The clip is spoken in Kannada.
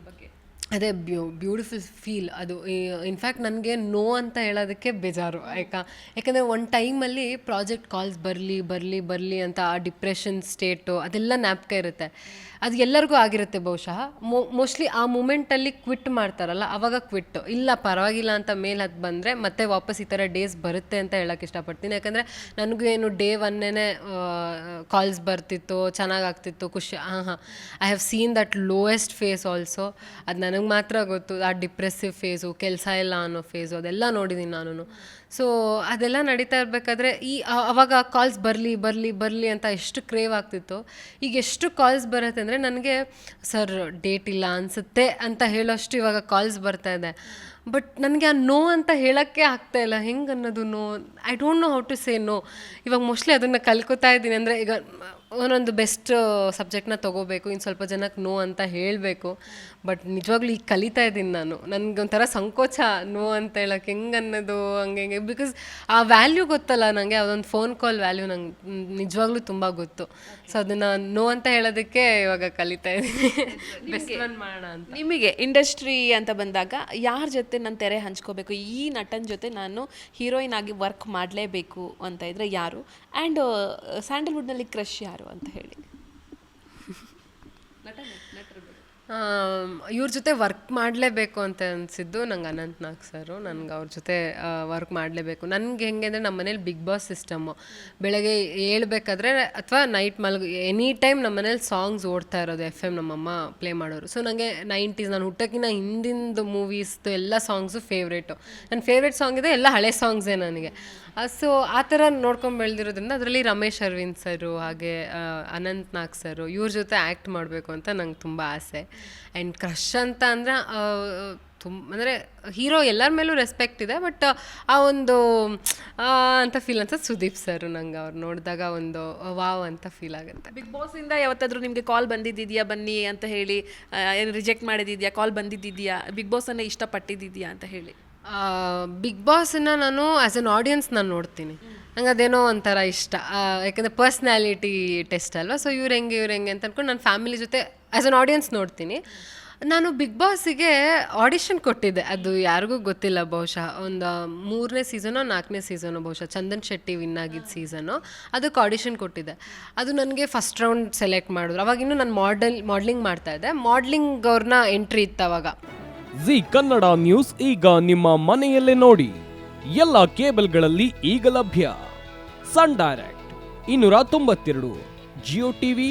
ಬಗ್ಗೆ. ಅದೇ ಬ್ಯೂ ಬ್ಯೂಟಿಫುಲ್ ಫೀಲ್ ಅದು. ಇನ್ಫ್ಯಾಕ್ಟ್ ನನಗೆ ನೋ ಅಂತ ಹೇಳೋದಕ್ಕೆ ಬೇಜಾರು. ಯಾಕೆ, ಯಾಕಂದರೆ ಒಂದು ಟೈಮಲ್ಲಿ ಪ್ರಾಜೆಕ್ಟ್ ಕಾಲ್ಸ್ ಬರಲಿ ಬರಲಿ ಬರಲಿ ಅಂತ ಆ ಡಿಪ್ರೆಷನ್ ಸ್ಟೇಟು ಅದೆಲ್ಲ ನ್ಯಾಪ್ಕ ಇರುತ್ತೆ. ಅದು ಎಲ್ಲರಿಗೂ ಆಗಿರುತ್ತೆ ಬಹುಶಃ. ಮೋಸ್ಟ್ಲಿ ಆ ಮೂಮೆಂಟಲ್ಲಿ ಕ್ವಿಟ್ ಮಾಡ್ತಾರಲ್ಲ, ಅವಾಗ ಕ್ವಿಟ್ ಇಲ್ಲ, ಪರವಾಗಿಲ್ಲ ಅಂತ ಮೇಲೆ ಅದು ಬಂದರೆ ಮತ್ತೆ ವಾಪಸ್ ಈ ಥರ ಡೇಸ್ ಬರುತ್ತೆ ಅಂತ ಹೇಳೋಕ್ಕೆ ಇಷ್ಟಪಡ್ತೀನಿ. ಯಾಕಂದರೆ ನನಗೂ ಏನು ಡೇ ಒನ್ನೇ ಕಾಲ್ಸ್ ಬರ್ತಿತ್ತು ಚೆನ್ನಾಗಾಗ್ತಿತ್ತು ಖುಷಿ, ಹಾಂ ಹಾಂ. I have seen that lowest phase also ಅದು ನನಗೆ ಮಾತ್ರ ಗೊತ್ತು, ಆ ಡಿಪ್ರೆಸಿವ್ ಫೇಸು ಕೆಲಸ ಇಲ್ಲ ಅನ್ನೋ ಫೇಸು ಅದೆಲ್ಲ ನೋಡಿದ್ದೀನಿ ನಾನು ಸೊ ಅದೆಲ್ಲ ನಡೀತಾ ಇರಬೇಕಾದ್ರೆ ಈ ಅವಾಗ ಕಾಲ್ಸ್ ಬರಲಿ ಬರಲಿ ಬರಲಿ ಅಂತ ಎಷ್ಟು ಕ್ರೇವ್ ಆಗ್ತಿತ್ತು, ಈಗ ಎಷ್ಟು ಕಾಲ್ಸ್ ಬರುತ್ತೆ ಅಂದರೆ, ನನಗೆ, ಸರ್ ಡೇಟ್ ಇಲ್ಲ ಅನಿಸುತ್ತೆ ಅಂತ ಹೇಳೋಷ್ಟು ಇವಾಗ ಕಾಲ್ಸ್ ಬರ್ತಾ ಇದೆ. ಬಟ್ ನನಗೆ ಆ ನೋ ಅಂತ ಹೇಳೋಕ್ಕೆ ಆಗ್ತಾ ಇಲ್ಲ. ಹೆಂಗೆ ಅನ್ನೋದು no I don't know how to say no ಇವಾಗ ಮೋಸ್ಟ್ಲಿ ಅದನ್ನು ಕಲ್ಕೋತಾ ಇದ್ದೀನಿ. ಅಂದರೆ ಈಗ ಒಂದೊಂದು ಬೆಸ್ಟ್ ಸಬ್ಜೆಕ್ಟ್ನ ತೊಗೋಬೇಕು. ಇನ್ನು ಸ್ವಲ್ಪ ಜನಕ್ಕೆ ನೋ ಅಂತ ಹೇಳಬೇಕು. ಬಟ್ ನಿಜವಾಗ್ಲೂ ಈಗ ಕಲಿತಾ ಇದ್ದೀನಿ ನಾನು. ನನಗೊಂಥರ ಸಂಕೋಚ ನೋ ಅಂತ ಹೇಳಕ್ಕೆ. ಹೆಂಗೆ ಅನ್ನೋದು ಹಂಗೆ ಹೆಂಗೆ. ಬಿಕಾಸ್ ಆ ವ್ಯಾಲ್ಯೂ ಗೊತ್ತಲ್ಲ ನನಗೆ ಅದೊಂದು ಫೋನ್ ಕಾಲ್ ವ್ಯಾಲ್ಯೂ ನಂಗೆ ನಿಜವಾಗ್ಲೂ ತುಂಬ ಗೊತ್ತು. ಸೊ ಅದನ್ನು ನೋ ಅಂತ ಹೇಳೋದಕ್ಕೆ ಇವಾಗ ಕಲಿತಾ ಇದ್ದೀನಿ. ಬೆಸ್ಟ್ ಒನ್ ಮಾಡೋಣ ಅಂತ. ನಿಮಗೆ ಇಂಡಸ್ಟ್ರಿ ಅಂತ ಬಂದಾಗ ಯಾರ ಜೊತೆ ನಾನು ತೆರೆ ಹಂಚ್ಕೋಬೇಕು. ಈ ನಟನ ಜೊತೆ ನಾನು ಹೀರೋಯಿನ್ ಆಗಿ ವರ್ಕ್ ಮಾಡಲೇಬೇಕು ಅಂತ ಇದ್ರೆ ಯಾರು? ಆ್ಯಂಡ್ ಸ್ಯಾಂಡಲ್ವುಡ್ನಲ್ಲಿ ಕ್ರಶ್ ಯಾರು ಅಂತ ಹೇಳಿ. ಇವ್ರ ಜೊತೆ ವರ್ಕ್ ಮಾಡಲೇಬೇಕು ಅಂತ ಅನಿಸಿದ್ದು ನಂಗೆ ಅನಂತ್ ನಾಗ್ ಸರು ನನಗೆ ಅವ್ರ ಜೊತೆ ವರ್ಕ್ ಮಾಡಲೇಬೇಕು. ನನಗೆ ಹೆಂಗೆ ಅಂದರೆ ನಮ್ಮ ಮನೇಲಿ ಬಿಗ್ ಬಾಸ್ ಸಿಸ್ಟಮ್ಮು ಬೆಳಗ್ಗೆ ಹೇಳ್ಬೇಕಾದ್ರೆ ಅಥವಾ ನೈಟ್ ಮಲ್ಗ ಎನಿ ಟೈಮ್ ನಮ್ಮ ಮನೇಲಿ ಸಾಂಗ್ಸ್ ಓಡ್ತಾ ಇರೋದು ಎಫ್ ಎಂ ನಮ್ಮಮ್ಮ ಪ್ಲೇ ಮಾಡೋರು. ಸೊ ನನಗೆ ನೈಂಟೀಸ್ ನಾನು ಹುಟ್ಟೋಕ್ಕಿಂತ ಹಿಂದಿಂದು ಮೂವೀಸ್ದು ಎಲ್ಲ ಸಾಂಗ್ಸು ಫೇವ್ರೇಟು ನನ್ನ ಫೇವ್ರೇಟ್ ಸಾಂಗ್ ಇದೆ, ಎಲ್ಲ ಹಳೆ ಸಾಂಗ್ಸೇ ನನಗೆ. ಸೊ ಆ ಥರ ನೋಡ್ಕೊಂಡು ಬೆಳೆದಿರೋದ್ರಿಂದ ಅದರಲ್ಲಿ ರಮೇಶ್ ಅರವಿಂದ್ ಸರು ಹಾಗೆ ಅನಂತ್ನಾಗ್ ಅನಂತ್ ನಾಗ್ ಸರು ಇವ್ರ ಜೊತೆ ಆ್ಯಕ್ಟ್ ಮಾಡಬೇಕು ಅಂತ ನಂಗೆ ತುಂಬ ಆಸೆ. ಆ್ಯಂಡ್ ಕ್ರಶ್ ಅಂತ ಅಂದರೆ ತುಂಬ ಅಂದರೆ ಹೀರೋ ಎಲ್ಲರ ಮೇಲೂ ರೆಸ್ಪೆಕ್ಟ್ ಇದೆ ಬಟ್ ಆ ಒಂದು ಅಂತ ಫೀಲ್ ಅನ್ಸುತ್ತೆ ಸುದೀಪ್ ಸರ್ ನಂಗೆ ಅವ್ರು ನೋಡಿದಾಗ ಒಂದು ವಾವ್ ಅಂತ ಫೀಲ್ ಆಗುತ್ತೆ. ಬಿಗ್ ಬಾಸಿಂದ ಯಾವತ್ತಾದರೂ ಯಾವತ್ತಾದ್ರೂ ನಿಮಗೆ ಕಾಲ್ ಬಂದಿದ್ದಿದೆಯಾ? ಬನ್ನಿ ಅಂತ ಹೇಳಿ ಏನು ರಿಜೆಕ್ಟ್ ಮಾಡಿದ್ದಿದೆಯಾ? ಕಾಲ್ ಬಂದಿದ್ದಿದೆಯಾ? ಬಿಗ್ ಬಾಸ್ ಅನ್ನ ಇಷ್ಟಪಟ್ಟಿದ್ದಿದ್ಯಾ ಅಂತ ಹೇಳಿ. ಬಿಗ್ ಬಾಸನ್ನು ನಾನು ಆ್ಯಸ್ ಅನ್ ಆಡಿಯನ್ಸ್ ನಾನು ನೋಡ್ತೀನಿ. ನಂಗೆ ಅದೇನೋ ಒಂಥರ ಇಷ್ಟ. ಯಾಕಂದರೆ ಪರ್ಸ್ನಾಲಿಟಿ ಟೆಸ್ಟ್ ಅಲ್ವಾ? ಸೊ ಇವ್ರು ಹೆಂಗೆ ಇವ್ರು ಹೆಂಗೆ ಅಂತ ಅಂದ್ಕೊಂಡು ನನ್ನ ಫ್ಯಾಮಿಲಿ ಜೊತೆ ಆ್ಯಸ್ ಅನ್ ಆಡಿಯನ್ಸ್ ನೋಡ್ತೀನಿ. ನಾನು ಬಿಗ್ ಬಾಸಿಗೆ ಆಡಿಷನ್ ಕೊಟ್ಟಿದ್ದೆ. ಅದು ಯಾರಿಗೂ ಗೊತ್ತಿಲ್ಲ ಬಹುಶಃ. ಒಂದು ಮೂರನೇ ಸೀಸನೋ ನಾಲ್ಕನೇ ಸೀಸನೋ ಬಹುಶಃ. ಚಂದನ್ ಶೆಟ್ಟಿ ವಿನ್ ಆಗಿದ್ದ ಸೀಸನು ಅದಕ್ಕೆ ಆಡಿಷನ್ ಕೊಟ್ಟಿದ್ದೆ. ಅದು ನನಗೆ ಫಸ್ಟ್ ರೌಂಡ್ ಸೆಲೆಕ್ಟ್ ಮಾಡಿದ್ರು. ಅವಾಗಿನ್ನೂ ನಾನು ಮಾಡೆಲ್ ಮಾಡ್ಲಿಂಗ್ ಮಾಡ್ತಾ ಇದ್ದೆ. ಮಾಡ್ಲಿಂಗ್ ಅವ್ರನ್ನ ಎಂಟ್ರಿ ಇತ್ತು ಅವಾಗ. ಜಿ ಕನ್ನಡ ನ್ಯೂಸ್ ಈಗ ನಿಮ್ಮ ಮನೆಯಲ್ಲೇ ನೋಡಿ. ಎಲ್ಲ ಕೇಬಲ್ಗಳಲ್ಲಿ ಈಗ ಲಭ್ಯ. ಸನ್ ಡೈರೆಕ್ಟ್ ಇನ್ನೂರ ತೊಂಬತ್ತೆರಡು ಜಿಯೋ ಟಿವಿ